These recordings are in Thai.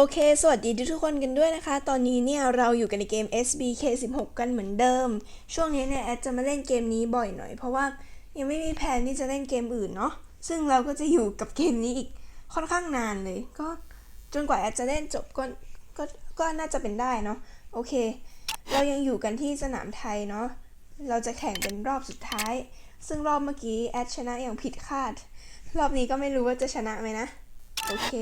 โอเค สวัสดีทุกคนกันด้วยนะคะ ตอนนี้เนี่ยเราอยู่กันในเกม SBK 16 กันเหมือนเดิม ช่วงนี้เนี่ยแอดจะมาเล่นเกมนี้บ่อยหน่อย เพราะว่ายังไม่มีแผนที่จะเล่นเกมอื่นเนาะ ซึ่งเราก็จะอยู่กับเกมนี้อีกค่อนข้างนานเลย ก็จนกว่าแอดจะเล่นจบก็ก็ก็น่าจะเป็นได้เนาะ โอเค เรายังอยู่กันที่สนามไทยเนาะ เราจะแข่งเป็นรอบสุดท้าย ซึ่งรอบเมื่อกี้แอดชนะอย่างผิดคาด รอบนี้ก็ไม่รู้ว่าจะชนะไหมนะ โอเค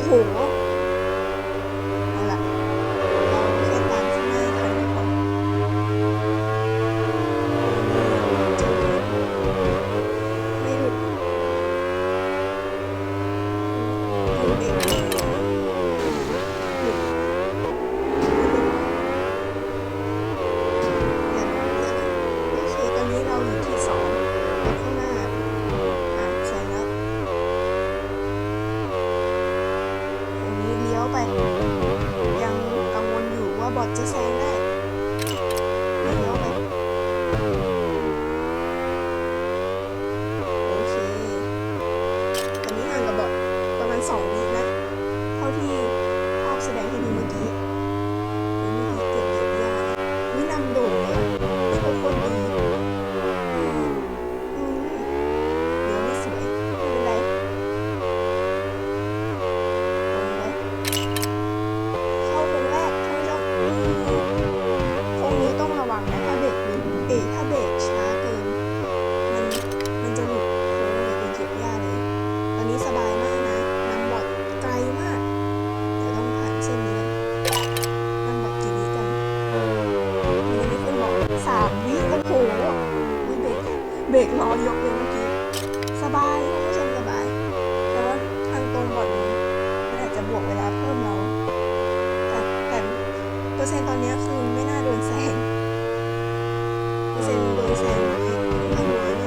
그 래. สองวินะ เท่าที่ภาพแสดงให้ดูเมื่อกี้ กล้อยกเลยเมื่อกี้ สบายคุณผู้ชมสบาย แต่ว่าทางตรงบอดนี้มันอาจจะบวกเวลาเพิ่มเราแต่แต่เปอร์เซ็นต์ตอนนี้คือไม่น่าโดนแซงเปอร์เซ็นต์โดนแซงน้อยค่อนข้างหน้อย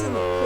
Jackson.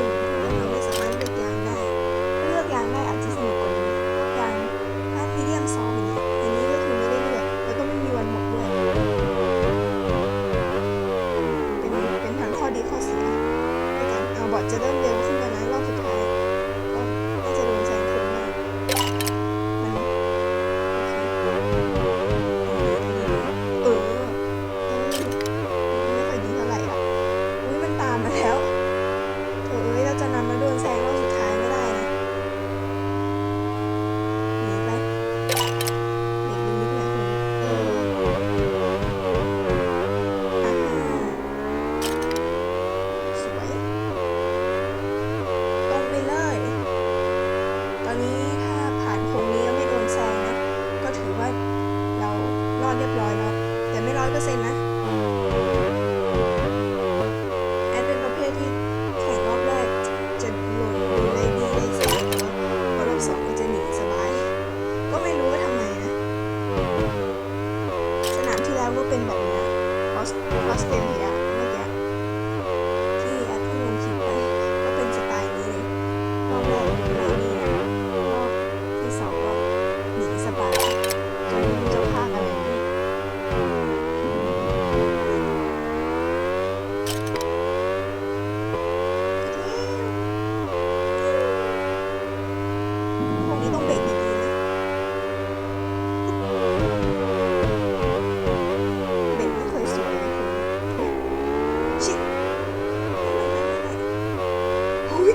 แล้วว่าเป็นแบบนี้ออสเตรเลีย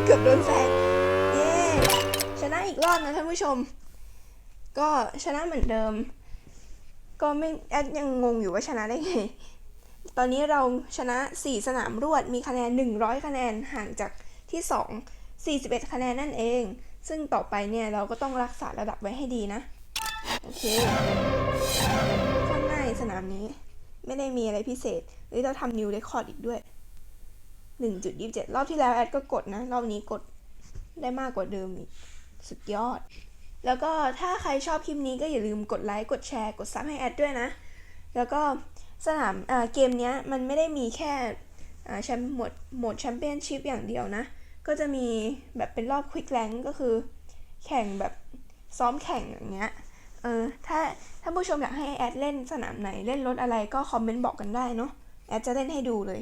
เกือบโดนแซงเย้ชนะอีกรอบนะท่านผู้ชม ก็ชนะเหมือนเดิม ก็ไม่แอดยังงงอยู่ว่าชนะได้ไงตอนนี้เราชนะ 4 สนามรวดมีคะแนน 100 คะแนนห่างจากที่ 2 41 คะแนนนั่นเอง ซึ่งต่อไปเนี่ยเราก็ต้องรักษาระดับไว้ให้ดีนะ โอเคข้างหน้าสนามนี้ไม่ได้มีอะไรพิเศษหรือเราทำนิวเรคคอร์ดอีกด้วย 1.27 รอบที่แล้วแอดก็กดนะ รอบนี้กดได้มากกว่าเดิมอีก สุดยอด แล้วก็ถ้าใครชอบคลิปนี้ก็อย่าลืมกดไลค์ กดแชร์ กดซับให้แอดด้วยนะ แล้วก็สนามเกมนี้มันไม่ได้มีแค่แชมป์หมดหมดแชมเปี้ยนชิพอย่างเดียวนะ ก็จะมีแบบเป็นรอบควิกแรงก็คือ แข่งแบบซ้อมแข่งอย่างเงี้ย เออ ถ้าถ้าผู้ชมอยากให้แอดเล่นสนามไหนเล่นรถอะไรก็คอมเมนต์บอกกันได้เนาะ แอดจะเล่นให้ดูเลย